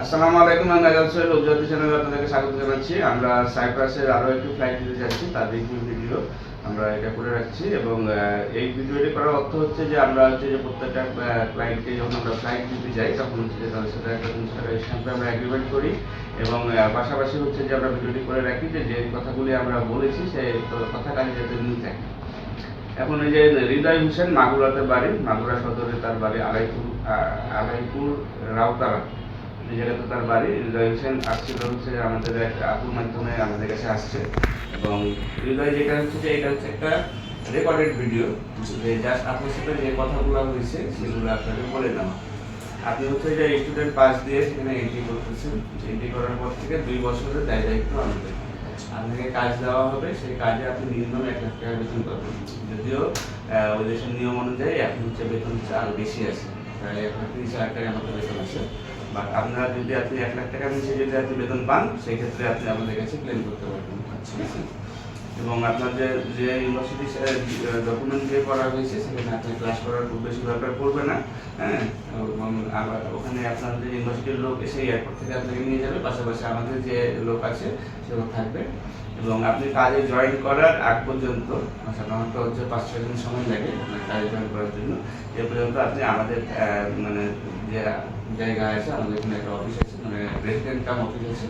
আসসালামু আলাইকুম, আমি আজাদ সোহেল উপজাতি চ্যানেলে আপনাদেরকে স্বাগত জানাচ্ছি। আমরা সাইপ্রাসের আরও একটু ফ্লাইট দিতে যাচ্ছি, তার রিভিউ ভিডিও আমরা এটা করে রাখছি এবং এই ভিডিওটি করার অর্থ হচ্ছে যে আমরা হচ্ছে যে প্রত্যেকটা ক্লায়েন্টকে যখন আমরা ফ্লাইট দিতে যাই, তখন হচ্ছে যে তাদের সাথে একটা তিনশো টাকা স্ট্যাম্পে আমরা অ্যাগ্রিমেন্ট করি এবং পাশাপাশি হচ্ছে যে আমরা ভিডিওটি করে রাখি যে যে কথাগুলি আমরা বলেছি সেই কথা কাজে যাতে মিল থাকে এখন এই যে হৃদয় হোসেন মাগুরাতে বাড়ি, মাগুরা সদরে তার বাড়ি আড়াইপুর আড়াইপুর রাউতারা। এই জায়গাতে তার বাড়ি, হৃদয় হোসেন আসছিল হচ্ছে, আমাদের এক আপুর মাধ্যমে আমাদের কাছে আসছে। এবং হৃদয় যেটা হচ্ছে যে, এটা হচ্ছে একটা রেকর্ডেড ভিডিও যে জাস্ট আপনার সাথে যে কথাগুলো হয়েছে, সেগুলো আপনাকে বলে নেওয়া আপনি হচ্ছে যে স্টুডেন্ট পাস দিয়ে সেখানে এন্ট্রি করতেছেন। এন্ট্রি করার পর থেকে দুই বছরের দায় দায়িত্ব আমাদের। আপনাকে কাজ দেওয়া হবে, সেই কাজে আপনি মিনিমাম এক লাখ টাকা বেতন পাবেন। যদিও ওই দেশের নিয়ম অনুযায়ী এখন হচ্ছে বেতন হচ্ছে আরও বেশি আছে। প্রায় এক লাখ তিরিশ হাজার টাকার মতো বেতন আছে। বাট আপনারা যদি আপনি এক লাখ টাকার নিচে যদি আপনি বেতন পান সেক্ষেত্রে আপনি আমাদের কাছে ক্লেম করতে পারবেন। আছে এবং আপনার যে ইউনিভার্সিটি ডকুমেন্ট দিয়ে করা হয়েছে, সেখানে আপনি ক্লাস করার খুব বেশি দরকার পড়বে না। হ্যাঁ? এবং আবার ওখানে আপনার যে ইউনিভার্সিটির লোক এসে এয়ারপোর্ট থেকে আপনাকে নিয়ে যাবে। পাশাপাশি আমাদের যে লোক আছে, সেও থাকবে। এবং আপনি কাজে জয়েন করার আগ পর্যন্ত, সাধারণত হচ্ছে পাঁচ, ছয় দিন সময় লাগে আপনার কাজে জয়েন করার জন্য। এ পর্যন্ত আপনি আমাদের মানে যে জায়গা আছে আমাদের এখানে একটা অফিস আছে মানে রেসিডেন্ট কাম অফিস আছে।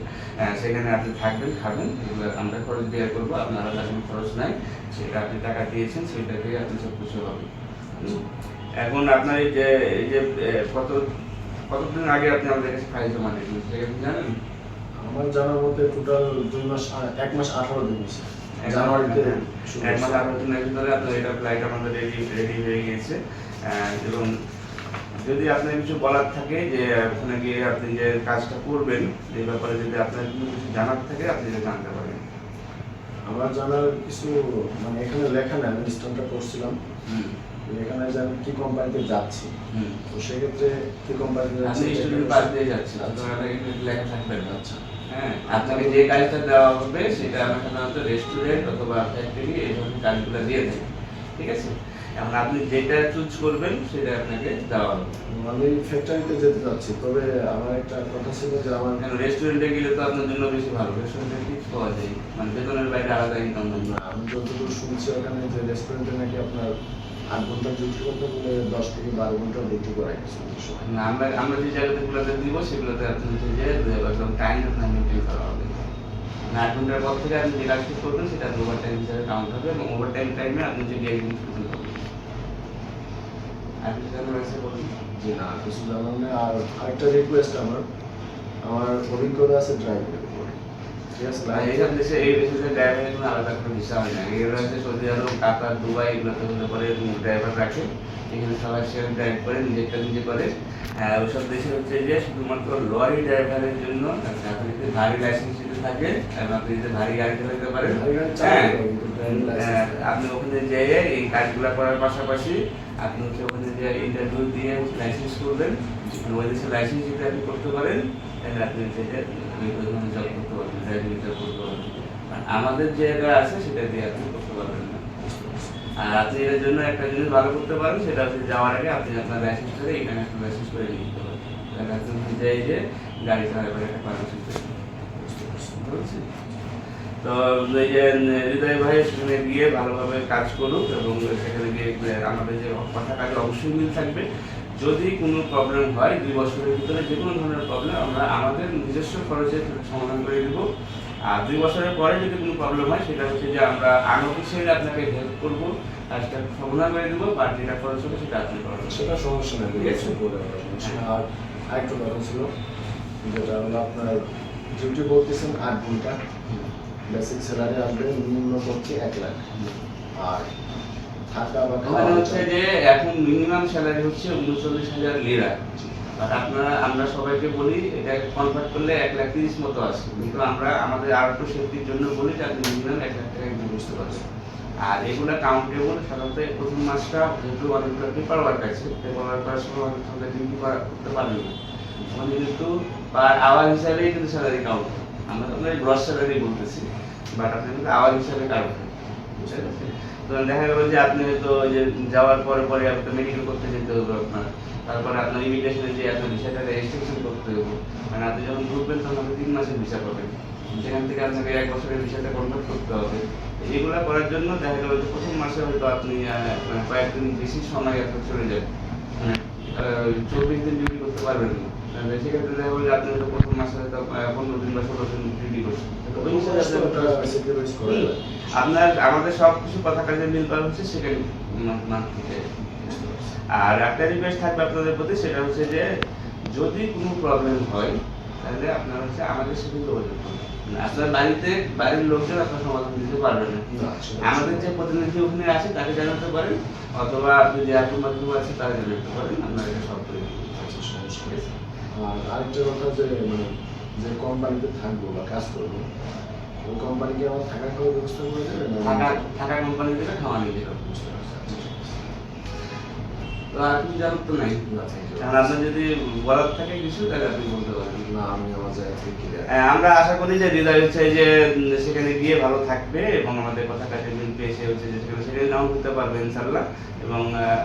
সেখানে আপনি থাকবেন খাবেন এগুলো আমরা খরচ বের করব আপনার আলাদা কোনো খরচ নাই। সেটা আপনি টাকা দিয়েছেন সেটাকে আপনি সব কিছু হবে। এখন আপনার এই যে এই যে কত কতদিন আগে আপনি আমাদের কাছে ফাইল জমা দিয়েছেন সেটা আপনি জানেন? আমার জানার মতে টোটাল দুই মাস এক মাস আঠারো দিন হয়েছে। জানুয়ারিতে এক মাস। আঠারো দিনের ভিতরে আপনার এটা ফ্লাইট আমাদের রেডি রেডি হয়ে গিয়েছে। এবং যদি আপনার কিছু বলার থাকে যে ওখানে গিয়ে আপনি যে কাজটা করবেন এই ব্যাপারে যদি আপনার কোনো কিছু জানার থাকে আপনি জানতে পারেন আমার জানার কিছু মানে এখানে লেখা নেই আমি স্ট্যান্ডটা করছিলাম এখানে যে আমি কি কোম্পানিতে যাচ্ছি তো সেক্ষেত্রে কি কোম্পানিতে যাচ্ছি? স্টুডেন্ট পাস দিয়ে। আপনাকে লেখা থাকবে আচ্ছা। হ্যাঁ আপনাকে যে কাজটা দেওয়া হবে সেটা আমরা সাধারণত রেস্টুরেন্ট অথবা ফ্যাক্টরি এই ধরনের কাজগুলো দিয়ে থাকি। ঠিক আছে? এখন আপনি যেটা চুজ করবেন সেটা আপনাকে দেওয়া হবে। আমি ফ্যাক্টরিতে যেতে যাচ্ছি তবে আমার একটা কথা ছিল যে আমার কেন রেস্টুরেন্টে গেলে তো আপনার জন্য বেশি ভালো। রেস্টুরেন্টে টিপস পাওয়া যায় মানে বেতনের বাইরে আলাদা ইনকাম না, আমি যতদূর শুনছি ওখানে যে রেস্টুরেন্টে নাকি আপনার আট ঘণ্টা ডিউটি করতে বলে দশ থেকে বারো ঘণ্টা ডিউটি সময়। না, আমরা আমরা যে জায়গাগুলোতে দিব সেগুলোতে আপনি হচ্ছে যে একদম টাইম আপনার মেনটেন করা হবে। মানে আট ঘণ্টার পর থেকে আপনি যে কাজটি করবেন সেটা ওভার টাইম হিসাবে কাউন্ট হবে এবং ওভার টাইম টাইমে আপনি যে গিয়ে করতে পারবেন আর কিছু জানার আছে বলুন জি না কিছু জানার নেই। আর আরেকটা রিকোয়েস্ট আমার। আমার অভিজ্ঞতা আছে ড্রাইভিং ঠিক আছে আর দেশে এই দেশে ড্রাইভারের কোনো আলাদা কোনো ভিসা হয় না এগুলো হচ্ছে সৌদি আরব কাতার দুবাই এগুলোতে হলে পরে ড্রাইভার রাখে। এখানে সবাই সে ড্রাইভ করে নিজেরটা নিজে করে। আহ, ওইসব দেশে হচ্ছে যে শুধুমাত্র লরি ড্রাইভারের জন্য আপনি যদি ভারী লাইসেন্স যদি থাকে এবং আপনি যদি ভারী গাড়ি চালাতে পারেন হ্যাঁ আপনি ওখানে যেয়ে এই কাজগুলো করার পাশাপাশি আপনি হচ্ছে ওখানে যে ইন্টারভিউ দিয়ে লাইসেন্স করবেন ওই দেশে লাইসেন্স যদি আপনি করতে পারেন তাহলে আপনি হচ্ছে যে জব করতে পারবেন ড্রাইভিং জব করতে পারবেন। আমাদের যে আছে সেটা দিয়ে আপনি করতে পারবেন না। আর আপনি এর জন্য একটা জিনিস ভালো করতে পারেন সেটা হচ্ছে যাওয়ার আগে আপনি আপনার লাইসেন্স করে ইন্টারন্যাশনাল লাইসেন্স করে নিয়ে যেতে পারেন নিজে এই যে গাড়ি চালাবার একটা পারমিশন বুঝছি তো যে হৃদয় ভাই সেখানে গিয়ে ভালোভাবে কাজ করুক এবং সেখানে গিয়ে আমাদের যে কথা কাজে অবশ্যই মিল থাকবে। যদি কোনো প্রবলেম হয়, দুই বছরের ভিতরে যে কোনো ধরনের প্রবলেম আমরা আমাদের নিজস্ব খরচে সমাধান করে দিব। আর দুই বছরের পরে যদি কোনো প্রবলেম হয় সেটা হচ্ছে যে আমরা আনঅফিসিয়ালি আপনাকে হেল্প করব কাজটা সমাধান করে দেবো বা যেটা খরচ হবে সেটা আপনি করবেন সেটা সমস্যা নেই আছে। আর আরেকটা কথা ছিল যেটা হলো আপনার ডিউটি বলতেছেন আট ঘণ্টা। বেসিক স্যালারি আসবে নিম্ন পক্ষে এক লাখ। আর থাকা বা খাওয়া হচ্ছে যে এখন মিনিমাম স্যালারি হচ্ছে উনচল্লিশ হাজার লিরা আর আপনারা আমরা সবাইকে বলি, এটা কনভার্ট করলে এক লাখ তিরিশ মতো আছে। কিন্তু আমরা আমাদের আর একটু সেফটির জন্য বলি যে আপনি মিনিমাম এক লাখ টাকা ইনকাম পারছেন আর এগুলো কাউন্টেবল সাধারণত প্রথম মাসটা যেহেতু অনেকগুলো পেপার ওয়ার্ক আছে পেপার ওয়ার্ক করার সময় অনেক সময় ডিউটি করতে পারেন না। আমাদের কিন্তু পার আওয়ার হিসাবেই কিন্তু স্যালারি কাউন্ট আমরা তো গ্রস স্যালারি বলতেছি বাট আপনি কিন্তু আওয়ার হিসাবে কাউন্ট বুঝতে পারছেন? দেখা গেল যে আপনি হয়তো ওই যে যাওয়ার পরে পরে আপনার মেডিকেল করতে যেতে হবে আপনার। তারপরে আপনার ইমিগ্রেশনে যে আপনার বিষয়টা রেজিস্ট্রেশন করতে দেবো মানে আপনি যখন ঢুকবেন, তখন আপনি তিন মাসের ভিসা পাবেন। সেখান থেকে আপনাকে এক বছরের ভিসাটা কনভার্ট করতে হবে। এগুলো করার জন্য দেখা গেল যে প্রথম মাসে হয়তো আপনি মানে কয়েকদিন বেশি সময় আপনার চলে যাবে মানে চব্বিশ দিন ডিউটি করতে পারবেন না। সেক্ষেত্রে দেখা গেলো আপনি হয়তো প্রথম মাসে হয়তো পনেরো দিন বা ষোলো দিন ডিউটি করছেন ওই হিসাবে আপনার আমাদের সব কিছু কথা কাজে মিল পাওয়া হচ্ছে সেকেন্ড মান্থ থেকে আর একটা রিকোয়েস্ট থাকবে আপনাদের প্রতি সেটা হচ্ছে যে যদি কোনো প্রবলেম হয় তাহলে আপনার হচ্ছে আমাদের সাথে যোগাযোগ করুন। মানে আপনার বাড়িতে বাড়ির লোকজন আপনার সমাধান দিতে পারবে না। না, সেটা- আমাদের যে প্রতিনিধি ওখানে আছে তাকে জানাতে পারেন অথবা আপনি যে আপনার মাধ্যমে আছে তাকে জানাতে পারেন আপনার এটা সব করে আচ্ছা, সমস্যা। আর আরেকটা কথা যে মানে যে কোম্পানিতে থাকব বা কাজ করব ওই কোম্পানিকে আমার থাকার খাওয়ার ব্যবস্থা করে দেবে না থাকা কোম্পানি থেকে খাওয়া নিয়ে। তো আর কিছু জানার তো নাই আপনার যদি বলার থাকে কিছু তাহলে আপনি বলতে পারেন না আমি আমার জায়গা থেকে clear। হ্যাঁ, আমরা আশা করি যে হচ্ছে যে সেখানে গিয়ে ভালো থাকবে এবং আমাদের কথা কাছে মিল পেয়ে সে হচ্ছে যে সেখানে সেখানে নাও করতে পারবে ইনশাল্লাহ এবং আহ,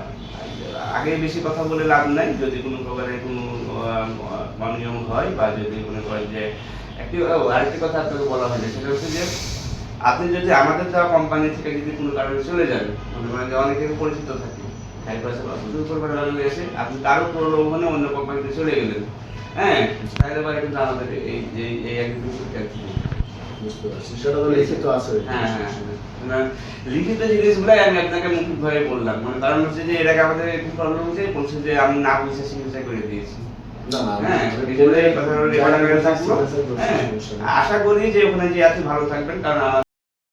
আগে বেশি কথা বলে লাভ নাই যদি কোনো প্রকারে কোনো অনিয়ম হয় বা যদি মনে করেন যে একটি আরেকটি কথা আপনাকে বলা হয়নি সেটা হচ্ছে যে আপনি যদি আমাদের দেওয়া কোম্পানি থেকে যদি কোনো কারণে চলে যান মনে করেন যে অনেকের পরিচিত থাকে লাগলে এসে আপনি প্রলোভনে অন্য কোম্পানিতে চলে গেলেন। হ্যাঁ তাহলে পরে কিন্তু আমাদের এই যে এই একদিন বুঝতে পারছি। সেটা তো লিখিত আছে। হ্যাঁ হ্যাঁ। মানে লিখিত জিনিসগুলাই আমি আপনাকে মুখে ভাবে বললাম। মানে কারণ হচ্ছে যে এটাকে আমাদের একটু প্রবলেম হচ্ছে বলছে যে আমি না বুঝে চিকিৎসা করে দিয়েছি। না না হ্যাঁ না। হ্যাঁ আশা করি যে ওখানে যে আছে ভালো থাকবেন কারণ